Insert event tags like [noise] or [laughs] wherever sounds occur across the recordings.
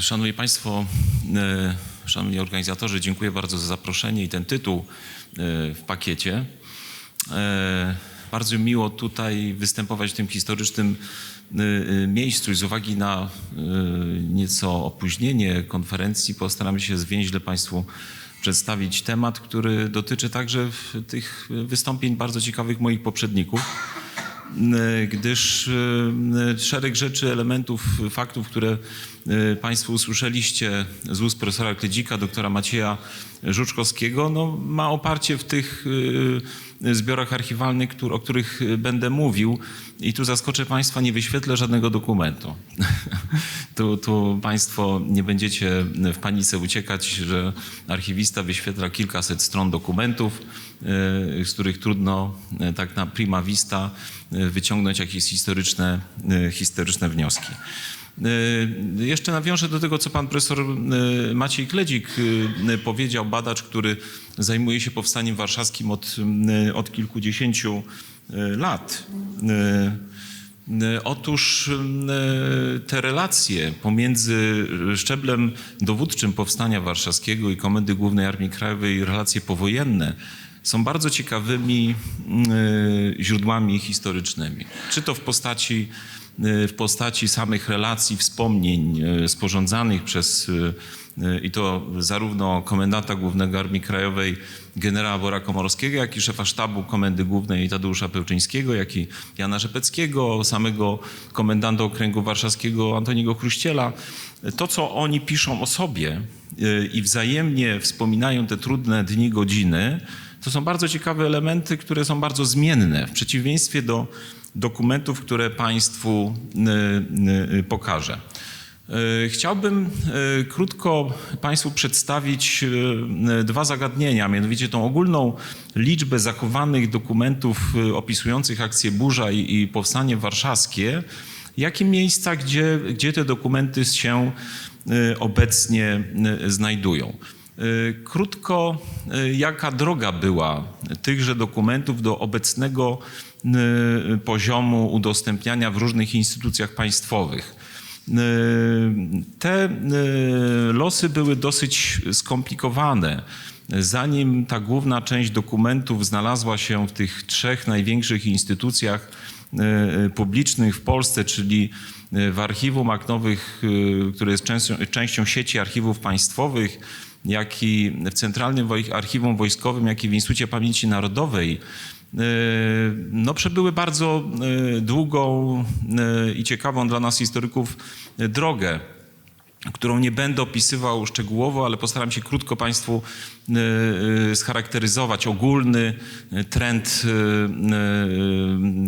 Szanowni Państwo, e, szanowni organizatorzy, dziękuję bardzo za zaproszenie i ten tytuł e, w pakiecie. E, Bardzo miło tutaj występować w tym historycznym miejscu i z uwagi na nieco opóźnienie konferencji postaramy się zwięźle Państwu przedstawić temat, który dotyczy także tych wystąpień bardzo ciekawych moich poprzedników gdyż e, szereg rzeczy, elementów, faktów, które Państwo usłyszeliście z ust profesora Kledzika, doktora Macieja Żuczkowskiego, no, ma oparcie w tych zbiorach archiwalnych, o których będę mówił. I tu zaskoczę Państwa, nie wyświetlę żadnego dokumentu. [laughs] tu, tu Państwo nie będziecie w panice uciekać, że archiwista wyświetla kilkaset stron dokumentów, e, z których trudno e, tak na prima vista e, wyciągnąć jakieś historyczne, historyczne wnioski. Jeszcze nawiążę do tego, co pan profesor Maciej Kledzik powiedział, badacz, który zajmuje się powstaniem warszawskim od, od kilkudziesięciu lat. E, Otóż e, te relacje pomiędzy szczeblem dowódczym Powstania Warszawskiego i Komendy Głównej Armii Krajowej, relacje powojenne, są bardzo ciekawymi e, źródłami historycznymi. Czy to w postaci, w postaci samych relacji, wspomnień e, sporządzanych przez e, i to zarówno komendanta głównego Armii Krajowej generała Bora Komorowskiego, jak i szefa sztabu Komendy Głównej Tadeusza Pełczyńskiego, jak i Jana Rzepeckiego, samego komendanta Okręgu Warszawskiego Antoniego Chruściela. To, co oni piszą o sobie y, i wzajemnie wspominają te trudne dni, godziny, to są bardzo ciekawe elementy, które są bardzo zmienne, w przeciwieństwie do dokumentów, które Państwu y, y, pokażę. E, Chciałbym krótko Państwu przedstawić dwa zagadnienia, mianowicie tą ogólną liczbę zachowanych dokumentów opisujących akcję Burza i, Powstanie Warszawskie, jak i miejsca, gdzie, gdzie te dokumenty się obecnie znajdują. E, Krótko, e, jaka droga była tychże dokumentów do obecnego e, poziomu udostępniania w różnych instytucjach państwowych. Te losy były dosyć skomplikowane. Zanim ta główna część dokumentów znalazła się w tych trzech największych instytucjach publicznych w Polsce, czyli w Archiwum Akt Nowych, e, które jest częścią, częścią sieci archiwów państwowych, jak i w Centralnym Archiwum Wojskowym, jak i w Instytucie Pamięci Narodowej, E, no, przebyły bardzo e, długą e, i ciekawą dla nas historyków drogę, którą nie będę opisywał szczegółowo, ale postaram się krótko Państwu scharakteryzować ogólny trend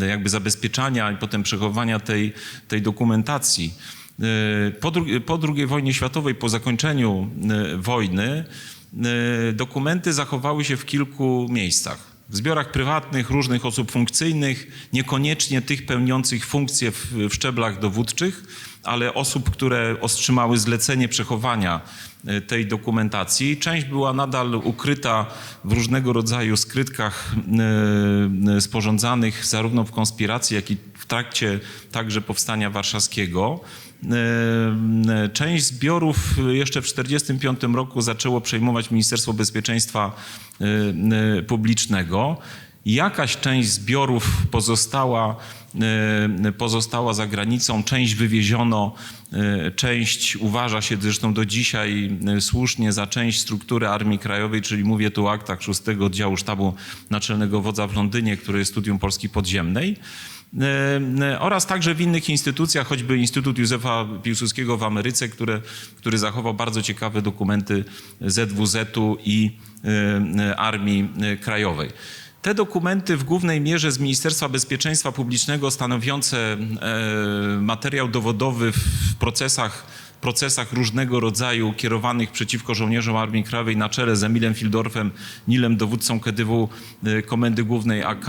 jakby zabezpieczania i potem przechowywania tej, tej dokumentacji. E, Po, dru- po II wojnie światowej, po zakończeniu e, wojny, e, dokumenty zachowały się w kilku miejscach w zbiorach prywatnych różnych osób funkcyjnych, niekoniecznie tych pełniących funkcje w, w szczeblach dowódczych, ale osób, które otrzymały zlecenie przechowania tej dokumentacji. Część była nadal ukryta w różnego rodzaju skrytkach sporządzanych zarówno w konspiracji, jak i w trakcie także powstania warszawskiego. E, Część zbiorów jeszcze w 1945 roku zaczęło przejmować Ministerstwo Bezpieczeństwa e, Publicznego. Jakaś część zbiorów pozostała, pozostała za granicą, część wywieziono, e, część uważa się zresztą do dzisiaj słusznie za część struktury Armii Krajowej, czyli mówię tu o aktach 6 Oddziału Sztabu Naczelnego Wodza w Londynie, który jest studium Polski Podziemnej. E, e, oraz także w innych instytucjach, choćby Instytut Józefa Piłsudskiego w Ameryce, które, który zachował bardzo ciekawe dokumenty ZWZ-u i e, Armii Krajowej. Te dokumenty w głównej mierze z Ministerstwa Bezpieczeństwa Publicznego stanowiące materiał dowodowy w procesach procesach różnego rodzaju kierowanych przeciwko żołnierzom Armii Krajowej na czele z Emilem Fildorfem, Nilem, dowódcą KDW Komendy Głównej AK,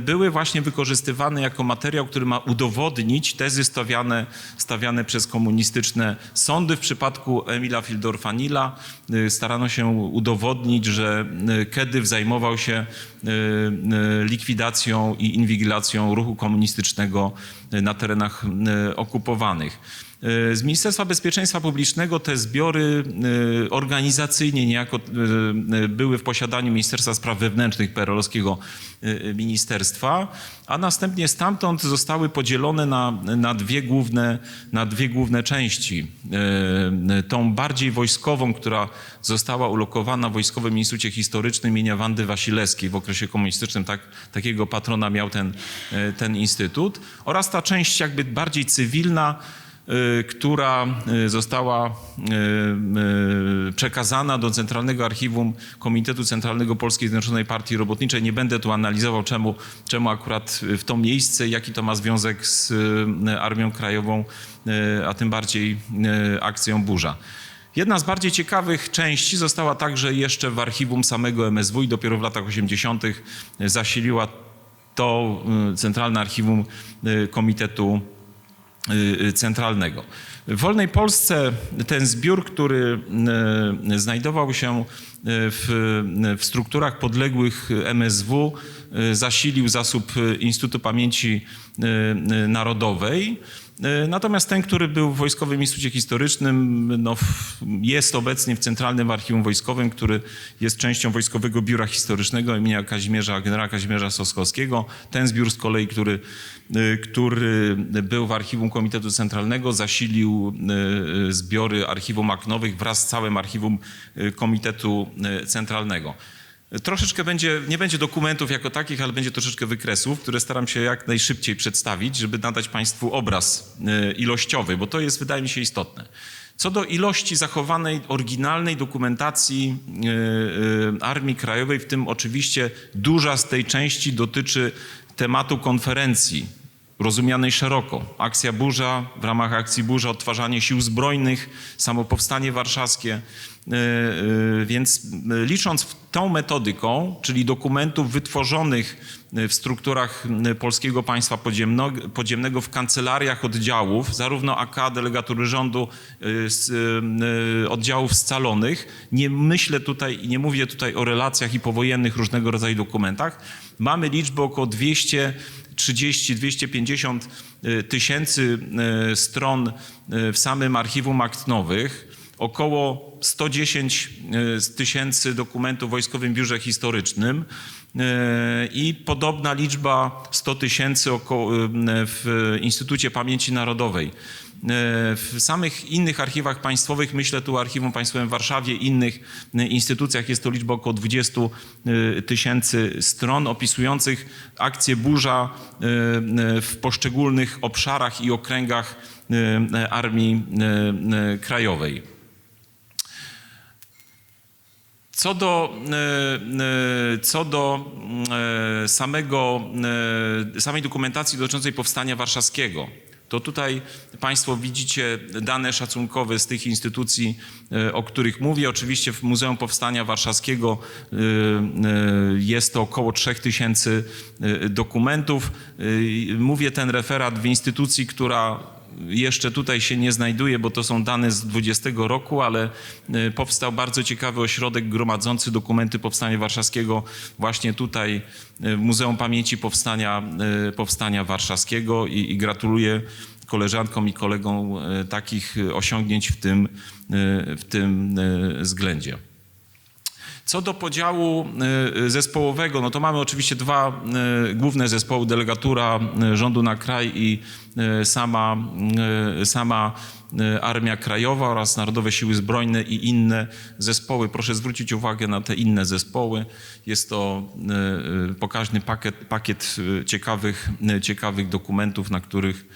były właśnie wykorzystywane jako materiał, który ma udowodnić tezy stawiane, stawiane przez komunistyczne sądy. W przypadku Emila Fildorfa Nila e, starano się udowodnić, że e, Kedyw zajmował się e, e, likwidacją i inwigilacją ruchu komunistycznego e, na terenach e, okupowanych. E, Z Ministerstwa Bezpieczeństwa Publicznego te zbiory e, organizacyjnie niejako e, były w posiadaniu Ministerstwa Spraw Wewnętrznych PRL-owskiego e, ministerstwa, a następnie stamtąd zostały podzielone na, na, dwie, główne, na dwie główne części. E, Tą bardziej wojskową, która została ulokowana w Wojskowym Instytucie Historycznym imienia Wandy Wasilewskiej w okresie komunistycznym. Tak, takiego patrona miał ten, e, ten instytut. Oraz ta część jakby bardziej cywilna, która y, została y, y, przekazana do Centralnego Archiwum Komitetu Centralnego Polskiej Zjednoczonej Partii Robotniczej. Nie będę tu analizował, czemu, czemu akurat w to miejsce, jaki to ma związek z y, Armią Krajową, y, a tym bardziej y, akcją Burza. Jedna z bardziej ciekawych części została także jeszcze w archiwum samego MSW i dopiero w latach 80. zasiliła to y, Centralne Archiwum y, Komitetu y, Centralnego. W wolnej Polsce ten zbiór, który y, znajdował się y, w, w strukturach podległych MSW, y, zasilił zasób y, Instytutu Pamięci y, y, Narodowej. Y, Natomiast ten, który był w Wojskowym Instytucie Historycznym, no, jest obecnie w Centralnym Archiwum Wojskowym, który jest częścią Wojskowego Biura Historycznego imienia Kazimierza, generała Kazimierza Soskowskiego. Ten zbiór z kolei, który, y, który był w Archiwum Komitetu Centralnego, zasilił y, zbiory Archiwum Aknowych wraz z całym Archiwum Komitetu Centralnego. Troszeczkę będzie, nie będzie dokumentów jako takich, ale będzie troszeczkę wykresów, które staram się jak najszybciej przedstawić, żeby nadać Państwu obraz e, ilościowy, bo to jest, wydaje mi się, istotne. Co do ilości zachowanej, oryginalnej dokumentacji e, e, Armii Krajowej, w tym oczywiście duża z tej części dotyczy tematu konferencji rozumianej szeroko. Akcja Burza, w ramach akcji Burza odtwarzanie sił zbrojnych, samo powstanie warszawskie. Więc licząc tą metodyką, czyli dokumentów wytworzonych e, w strukturach Polskiego Państwa Podziemnego w kancelariach oddziałów, zarówno AK, delegatury rządu, e, e, oddziałów scalonych, nie myślę tutaj nie mówię tutaj o relacjach i powojennych różnego rodzaju dokumentach, mamy liczbę około 200 30-250 y, tysięcy stron w samym archiwum akt nowych, około 110 y, tysięcy dokumentów w Wojskowym Biurze Historycznym y, i podobna liczba 100 tysięcy y, w Instytucie Pamięci Narodowej. W samych innych archiwach państwowych, myślę tu o Archiwum Państwowym w Warszawie, innych instytucjach jest to liczba około 20 y, tysięcy stron opisujących akcję burza w poszczególnych obszarach i okręgach Armii Krajowej. Co do, e, e, co do e, samego, samej dokumentacji dotyczącej powstania warszawskiego, to tutaj Państwo widzicie dane szacunkowe z tych instytucji, o których mówię. Oczywiście w Muzeum Powstania Warszawskiego jest to około 3000 e, dokumentów. Mówię ten referat w instytucji, która jeszcze tutaj się nie znajduje, bo to są dane z 20 roku, ale e, powstał bardzo ciekawy ośrodek gromadzący dokumenty Powstania Warszawskiego właśnie tutaj e, w Muzeum Pamięci Powstania, e, Powstania Warszawskiego i, i gratuluję koleżankom i kolegom takich osiągnięć w tym, w tym względzie. Co do podziału y, zespołowego, no to mamy oczywiście dwa y, główne zespoły, delegatura y, rządu na kraj i sama, sama Armia Krajowa oraz Narodowe Siły Zbrojne i inne zespoły. Proszę zwrócić uwagę na te inne zespoły. Jest to pokaźny pakiet, pakiet ciekawych, ciekawych dokumentów, na których,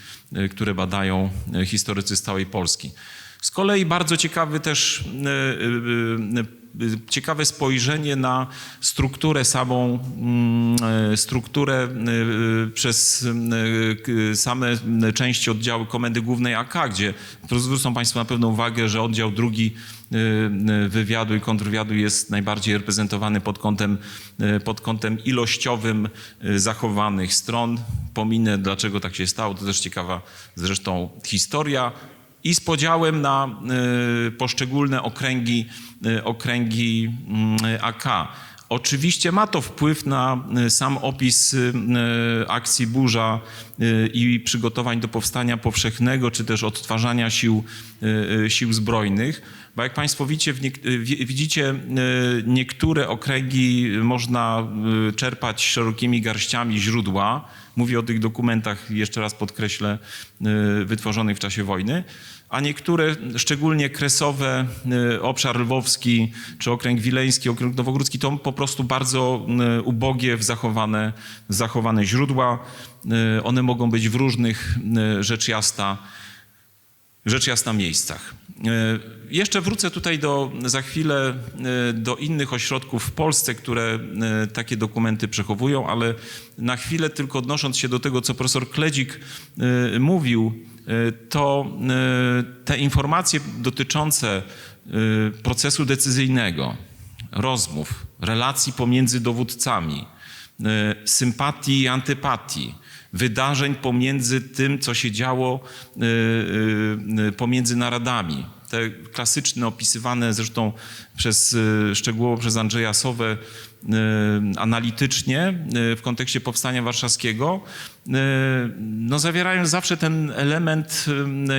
które badają historycy z całej Polski. Z kolei bardzo ciekawy też ciekawe spojrzenie na strukturę samą, mm, e, strukturę y, przez y, k- same części oddziału Komendy Głównej AK, gdzie zwrócą Państwo na pewno uwagę, że oddział drugi wywiadu i kontrwywiadu jest najbardziej reprezentowany pod kątem, pod kątem ilościowym zachowanych stron. Pominę, dlaczego tak się stało, to też ciekawa zresztą historia i z podziałem na y, poszczególne okręgi, y, okręgi mm, AK. Oczywiście ma to wpływ na y, sam opis akcji Burza i przygotowań do powstania powszechnego, czy też odtwarzania sił, sił zbrojnych. Bo jak Państwo widzicie, widzicie, niektóre okręgi można czerpać szerokimi garściami źródła. Mówię o tych dokumentach, jeszcze raz podkreślę, y, wytworzonych w czasie wojny a niektóre, szczególnie kresowe, y, obszar lwowski, czy okręg wileński, okręg nowogródzki, to po prostu bardzo y, ubogie w zachowane, zachowane źródła. One mogą być w różnych, rzecz jasna, rzecz jasna miejscach. E, Jeszcze wrócę tutaj do, za chwilę e, do innych ośrodków w Polsce, które e, takie dokumenty przechowują, ale na chwilę tylko odnosząc się do tego, co profesor Kledzik mówił, to te informacje dotyczące procesu decyzyjnego, rozmów, relacji pomiędzy dowódcami, sympatii i antypatii, wydarzeń pomiędzy tym, co się działo y, y, y, pomiędzy narodami. Te klasyczne, opisywane zresztą przez, y, szczegółowo przez Andrzeja Sowę y, analitycznie y, w kontekście Powstania Warszawskiego, no zawierają zawsze ten element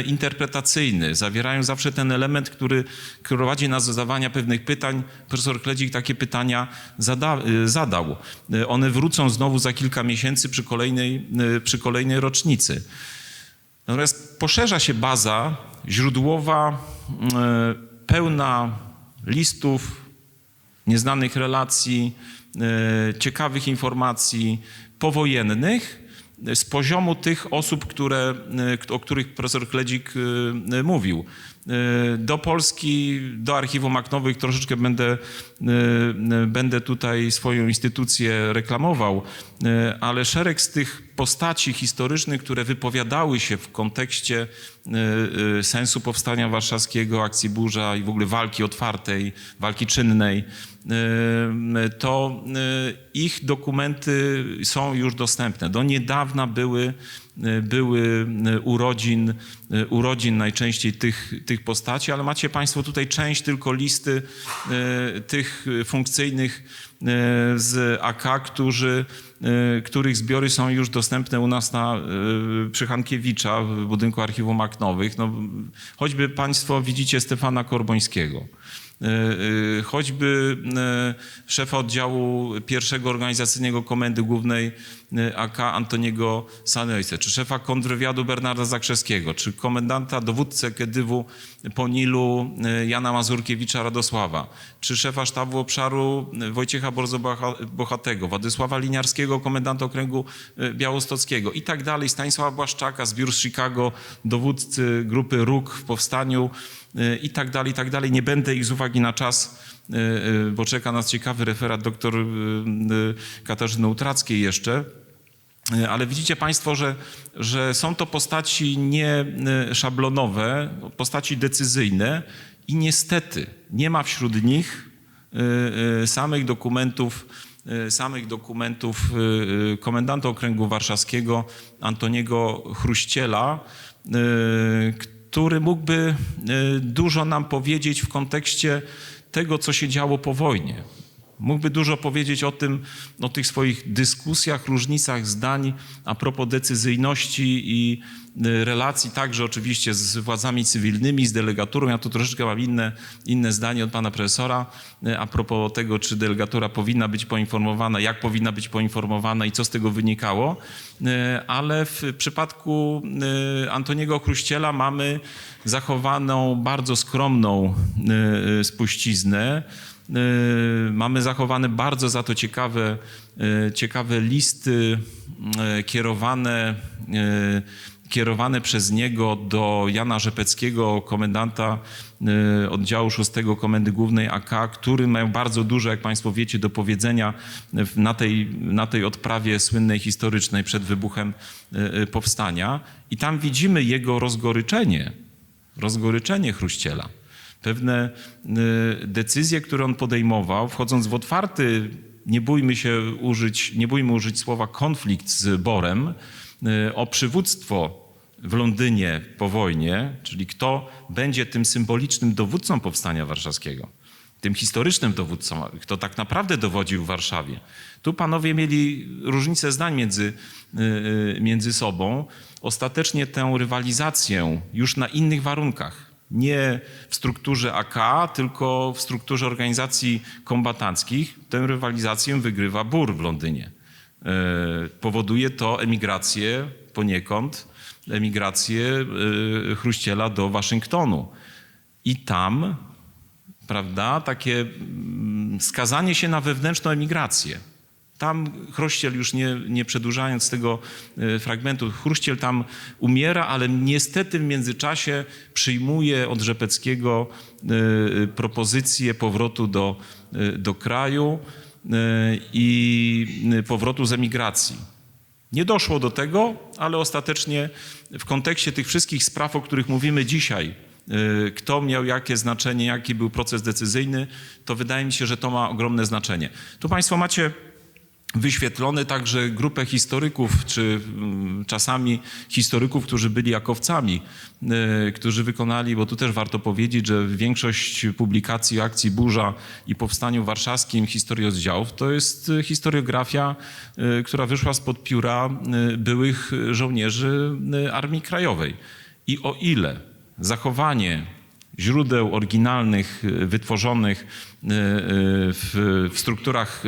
interpretacyjny, zawierają zawsze ten element, który prowadzi nas do zadawania pewnych pytań. Profesor Kledzik takie pytania zada, zadał. One wrócą znowu za kilka miesięcy przy kolejnej, przy kolejnej rocznicy. Natomiast poszerza się baza źródłowa, y, pełna listów, nieznanych relacji, y, ciekawych informacji powojennych z poziomu tych osób, które, y, o których profesor Kledzik mówił. Y, Do Polski, do archiwum aknowych troszeczkę będę, y, y, będę tutaj swoją instytucję reklamował, ale szereg z tych postaci historycznych, które wypowiadały się w kontekście sensu powstania warszawskiego, akcji burza i w ogóle walki otwartej, walki czynnej, y, to y, ich dokumenty są już dostępne. Do niedawna były, y, były y, urodzin, y, urodzin najczęściej tych, tych postaci, ale macie Państwo tutaj część tylko listy y, tych funkcyjnych y, z AK, którzy, y, których zbiory są już dostępne u nas na, y, przy Hankiewicza w budynku Archiwum Aknowych. No, choćby Państwo widzicie Stefana Korbońskiego. Y, y, choćby y, szefa oddziału pierwszego organizacyjnego Komendy Głównej AK Antoniego Sanojce, czy szefa kontrwywiadu Bernarda Zakrzewskiego, czy komendanta, dowódcę Kedywu po Nilu Jana Mazurkiewicza Radosława, czy szefa sztabu obszaru Wojciecha Borzo-Bochatego, Władysława Liniarskiego, komendanta okręgu białostockiego i tak dalej, Stanisława Błaszczaka, zbiór z Chicago, dowódcy grupy RUK w powstaniu, i tak dalej, i tak dalej. Nie będę ich z uwagi na czas, y, y, bo czeka nas ciekawy referat y, y, Katarzyny Utrackiej jeszcze. Y, Ale widzicie Państwo, że, że są to postaci nie y, szablonowe, postaci decyzyjne i niestety nie ma wśród nich y, y, samych dokumentów, y, samych dokumentów y, y, komendanta okręgu warszawskiego Antoniego Chruściela, y, który mógłby y, dużo nam powiedzieć w kontekście tego, co się działo po wojnie. Mógłby dużo powiedzieć o tym, o tych swoich dyskusjach, różnicach zdań a propos decyzyjności i y, relacji także oczywiście z władzami cywilnymi, z delegaturą. Ja tu troszeczkę mam inne, inne zdanie od pana profesora y, a propos tego, czy delegatura powinna być poinformowana, jak powinna być poinformowana i co z tego wynikało. Y, Ale w przypadku Antoniego Chruściela mamy zachowaną bardzo skromną spuściznę. Y, Mamy zachowane bardzo za to ciekawe, y, ciekawe listy y, kierowane, kierowane przez niego do Jana Rzepeckiego, komendanta oddziału 6 Komendy Głównej AK, który mają bardzo dużo, jak Państwo wiecie, do powiedzenia na tej, na tej odprawie słynnej historycznej przed wybuchem powstania. I tam widzimy jego rozgoryczenie, rozgoryczenie Chruściela pewne y, decyzje, które on podejmował, wchodząc w otwarty, nie bójmy się użyć, nie bójmy użyć słowa konflikt z Borem, y, o przywództwo w Londynie po wojnie, czyli kto będzie tym symbolicznym dowódcą powstania warszawskiego. tym historycznym dowódcą, kto tak naprawdę dowodził w Warszawie. Tu panowie mieli różnicę zdań między, y, między sobą. Ostatecznie tę rywalizację już na innych warunkach, nie w strukturze AK, tylko w strukturze organizacji kombatanckich, tę rywalizację wygrywa BUR w Londynie. Y, Powoduje to emigrację poniekąd, emigrację y, Chruściela do Waszyngtonu. I tam prawda, takie mm, skazanie się na wewnętrzną emigrację. Tam Chruściel już nie, nie przedłużając tego e, fragmentu, Chruściel tam umiera, ale niestety w międzyczasie przyjmuje od Rzepeckiego e, propozycję powrotu do, e, do kraju i powrotu z emigracji. Nie doszło do tego, ale ostatecznie w kontekście tych wszystkich spraw, o których mówimy dzisiaj, kto miał jakie znaczenie, jaki był proces decyzyjny, to wydaje mi się, że to ma ogromne znaczenie. Tu Państwo macie wyświetlone także grupę historyków, czy mm, czasami historyków, którzy byli jakowcami, y, którzy wykonali, bo tu też warto powiedzieć, że większość publikacji akcji Burza i Powstaniu Warszawskim historii oddziałów to jest y, historiografia, y, która wyszła spod pióra byłych żołnierzy Armii Krajowej. I o ile zachowanie źródeł oryginalnych, y, wytworzonych y, y, w, w strukturach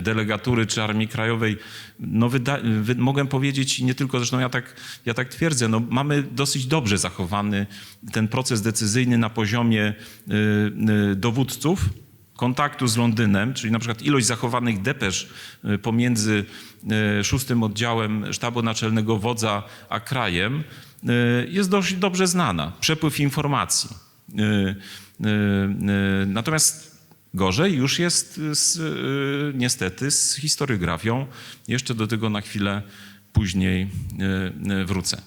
delegatury czy Armii Krajowej, no wyda, wy, mogę powiedzieć, nie tylko, zresztą ja tak, ja tak twierdzę, no mamy dosyć dobrze zachowany ten proces decyzyjny na poziomie dowódców, kontaktu z Londynem, czyli na przykład ilość zachowanych depesz pomiędzy szóstym oddziałem sztabu naczelnego wodza a krajem jest dość dobrze znana. Przepływ informacji. Y, y, y, Natomiast gorzej już jest z, niestety z historiografią. Jeszcze do tego na chwilę później wrócę.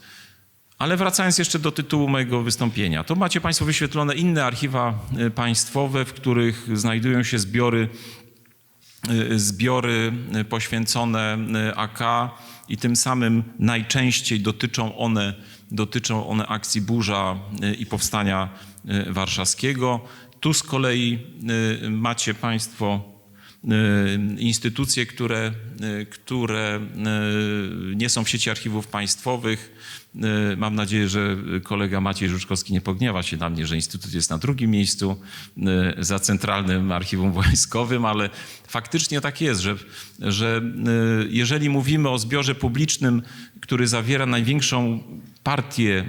Ale wracając jeszcze do tytułu mojego wystąpienia, to macie Państwo wyświetlone inne archiwa państwowe, w których znajdują się zbiory, zbiory poświęcone AK i tym samym najczęściej dotyczą one, dotyczą one akcji Burza y, i Powstania y, Warszawskiego. Tu z kolei y, macie Państwo instytucje, które, y, które y, nie są w sieci archiwów państwowych. Y, Mam nadzieję, że kolega Maciej Żuczkowski nie pogniewa się na mnie, że instytut jest na drugim miejscu y, za Centralnym Archiwum Wojskowym, ale faktycznie tak jest, że, że y, jeżeli mówimy o zbiorze publicznym, który zawiera największą partię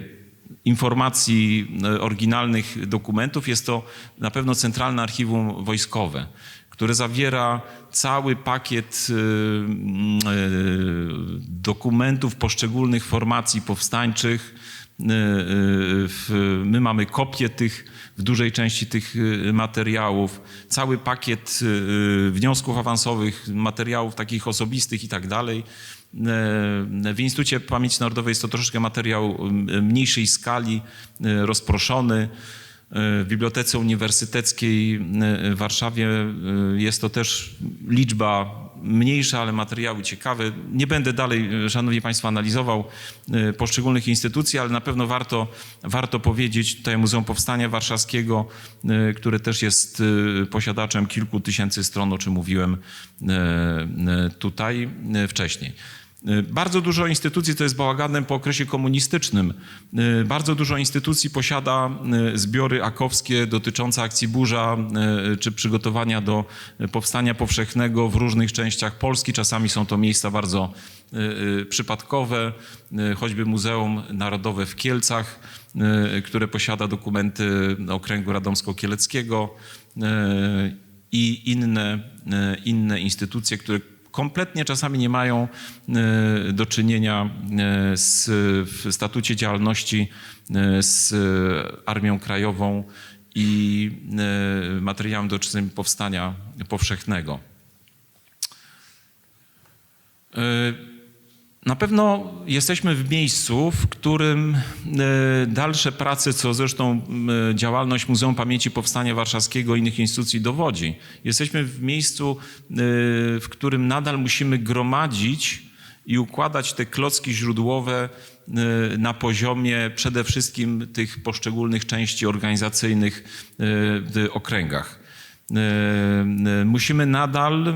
informacji oryginalnych dokumentów jest to na pewno Centralne Archiwum Wojskowe, które zawiera cały pakiet mm, e, dokumentów poszczególnych formacji powstańczych. W- My mamy kopie tych, w dużej części tych materiałów, cały pakiet wniosków awansowych, materiałów takich osobistych i tak dalej. W Instytucie Pamięci Narodowej jest to troszeczkę materiał mniejszej skali, rozproszony. W Bibliotece Uniwersyteckiej w Warszawie e, jest to też liczba mniejsza, ale materiały ciekawe. Nie będę dalej, Szanowni Państwo, analizował e, poszczególnych instytucji, ale na pewno warto, warto powiedzieć tutaj Muzeum Powstania Warszawskiego, e, które też jest posiadaczem kilku tysięcy stron, o czym mówiłem tutaj wcześniej. E, Bardzo dużo instytucji to jest bałaganem po okresie komunistycznym. E, Bardzo dużo instytucji posiada e, zbiory akowskie dotyczące akcji Burza czy przygotowania do powstania powszechnego w różnych częściach Polski. Czasami są to miejsca bardzo przypadkowe, choćby Muzeum Narodowe w Kielcach, które posiada dokumenty Okręgu Radomsko-Kieleckiego i inne, inne instytucje, które kompletnie czasami nie mają e, do czynienia e, z, w statucie działalności e, z Armią Krajową i materiałem dotyczącym powstania powszechnego. Na pewno jesteśmy w miejscu, w którym e, dalsze prace, co zresztą e, działalność Muzeum Pamięci Powstania Warszawskiego i innych instytucji dowodzi. Jesteśmy w miejscu, e, w którym nadal musimy gromadzić i układać te klocki źródłowe na poziomie przede wszystkim tych poszczególnych części organizacyjnych w okręgach. E, Musimy nadal e,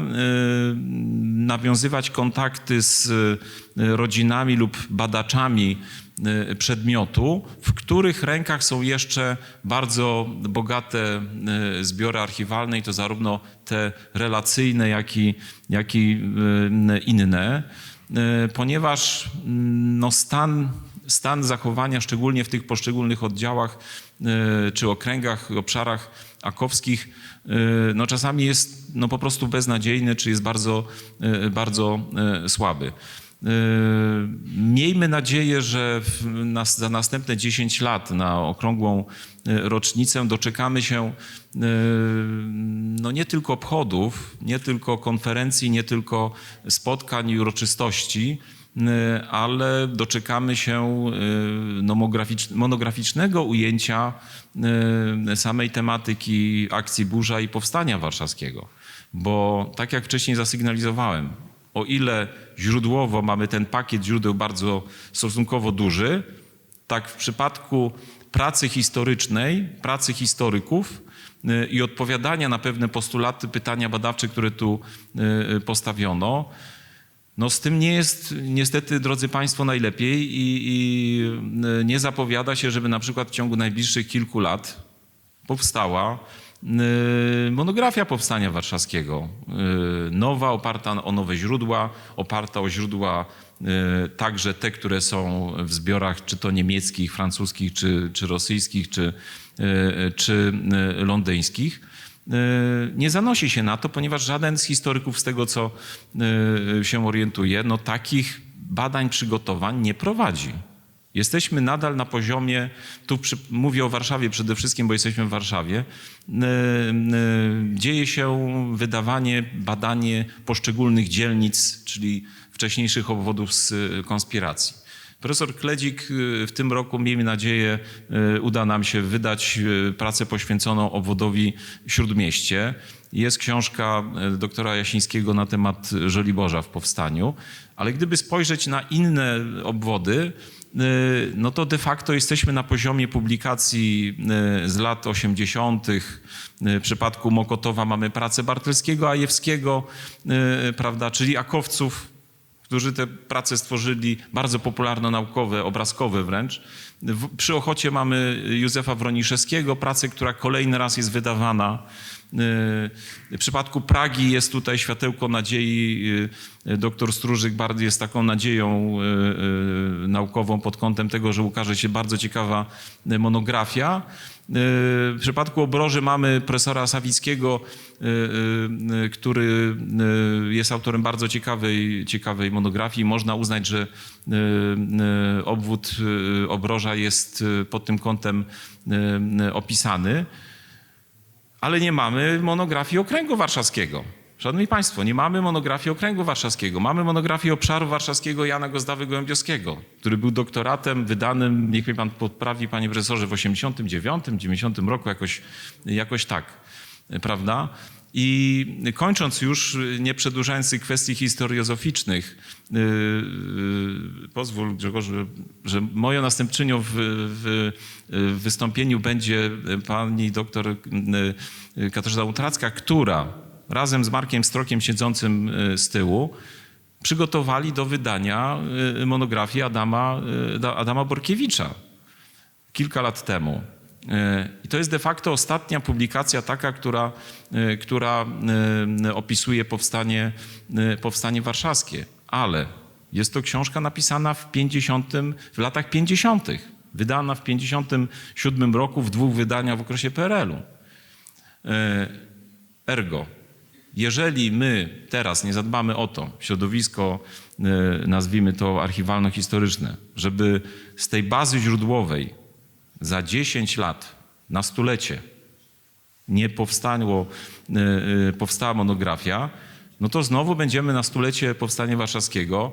nawiązywać kontakty z e, rodzinami lub badaczami e, przedmiotu, w których rękach są jeszcze bardzo bogate e, zbiory archiwalne i to zarówno te relacyjne, jak i, jak i e, inne, E, ponieważ mm, no, stan, stan zachowania, szczególnie w tych poszczególnych oddziałach e, czy okręgach, obszarach akowskich, e, no, czasami jest no, po prostu beznadziejny, czy jest bardzo, e, bardzo e, słaby. Miejmy nadzieję, że nas, za następne 10 lat na okrągłą rocznicę doczekamy się no nie tylko obchodów, nie tylko konferencji, nie tylko spotkań i uroczystości, ale doczekamy się monograficz- monograficznego ujęcia e, samej tematyki akcji Burza i Powstania Warszawskiego. Bo tak jak wcześniej zasygnalizowałem, o ile źródłowo mamy ten pakiet źródeł bardzo stosunkowo duży, tak w przypadku pracy historycznej, pracy historyków y, i odpowiadania na pewne postulaty, pytania badawcze, które tu y, postawiono, no z tym nie jest niestety, drodzy Państwo, najlepiej i, i y, nie zapowiada się, żeby na przykład w ciągu najbliższych kilku lat powstała y, monografia Powstania Warszawskiego. Y, Nowa, oparta o nowe źródła, oparta o źródła także te, które są w zbiorach czy to niemieckich, francuskich, czy, czy rosyjskich, czy, czy londyńskich. Y, Nie zanosi się na to, ponieważ żaden z historyków, z tego co y, się orientuje, no takich badań, przygotowań nie prowadzi. Jesteśmy nadal na poziomie, tu przy, mówię o Warszawie przede wszystkim, bo jesteśmy w Warszawie, y, y, dzieje się wydawanie, badanie poszczególnych dzielnic, czyli wcześniejszych obwodów z konspiracji. Profesor Kledzik y, w tym roku, miejmy nadzieję, y, uda nam się wydać y, pracę poświęconą obwodowi Śródmieście. Jest książka doktora Jasińskiego na temat Żoliborza w powstaniu, ale gdyby spojrzeć na inne obwody, no to de facto jesteśmy na poziomie publikacji z lat 80. W przypadku Mokotowa mamy pracę Bartelskiego, Ajewskiego, prawda, czyli akowców, którzy te prace stworzyli, bardzo popularno-naukowe, obrazkowe wręcz. W, przy Ochocie mamy Józefa Wroniszewskiego, pracę, która kolejny raz jest wydawana. Yy, W przypadku Pragi jest tutaj światełko nadziei. Yy, Doktor Stróżyk bardzo jest taką nadzieją yy, naukową pod kątem tego, że ukaże się bardzo ciekawa monografia. Yy, W przypadku Obroży mamy profesora Sawickiego, yy, yy, który jest autorem bardzo ciekawej, ciekawej monografii. Można uznać, że obwód Obroża jest pod tym kątem opisany ale nie mamy monografii okręgu warszawskiego. Szanowni Państwo, nie mamy monografii okręgu warszawskiego. Mamy monografię obszaru warszawskiego Jana Gozdawy Gołębiowskiego, który był doktoratem wydanym, niech mnie Pan podprawi, Panie Profesorze, w 89, 90 roku, jakoś, jakoś tak, prawda? I kończąc już, nie przedłużając tych kwestii historiozoficznych, yy, yy, pozwól Grzegorzu, że, że moją następczynią w, w, w wystąpieniu będzie pani doktor yy, Katarzyna Utracka, która razem z Markiem Strokiem siedzącym yy, z tyłu przygotowali do wydania yy, monografii Adama, yy, Adama Borkiewicza kilka lat temu. E, I to jest de facto ostatnia publikacja taka, która, e, która e, opisuje powstanie, e, powstanie warszawskie. Ale jest to książka napisana w, 50, w latach 50., wydana w 57 roku w dwóch wydaniach w okresie PRL-u. E, Ergo, jeżeli my teraz nie zadbamy o to, środowisko, e, nazwijmy to archiwalno-historyczne, żeby z tej bazy źródłowej za 10 lat, na stulecie, nie powstało, e, e, powstała monografia, no to znowu będziemy na stulecie Powstania Warszawskiego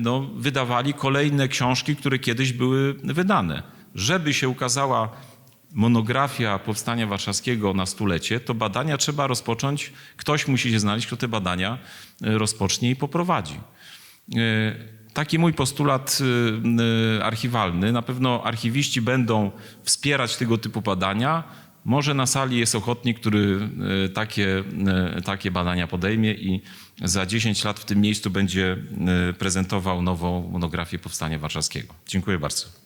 no, wydawali kolejne książki, które kiedyś były wydane. Żeby się ukazała monografia Powstania Warszawskiego na stulecie, to badania trzeba rozpocząć, ktoś musi się znaleźć, kto te badania e, rozpocznie i poprowadzi. E, Taki mój postulat y, archiwalny. Na pewno archiwiści będą wspierać tego typu badania. Może na sali jest ochotnik, który e, takie, e, takie badania podejmie i za 10 lat w tym miejscu będzie e, prezentował nową monografię Powstania Warszawskiego. Dziękuję bardzo.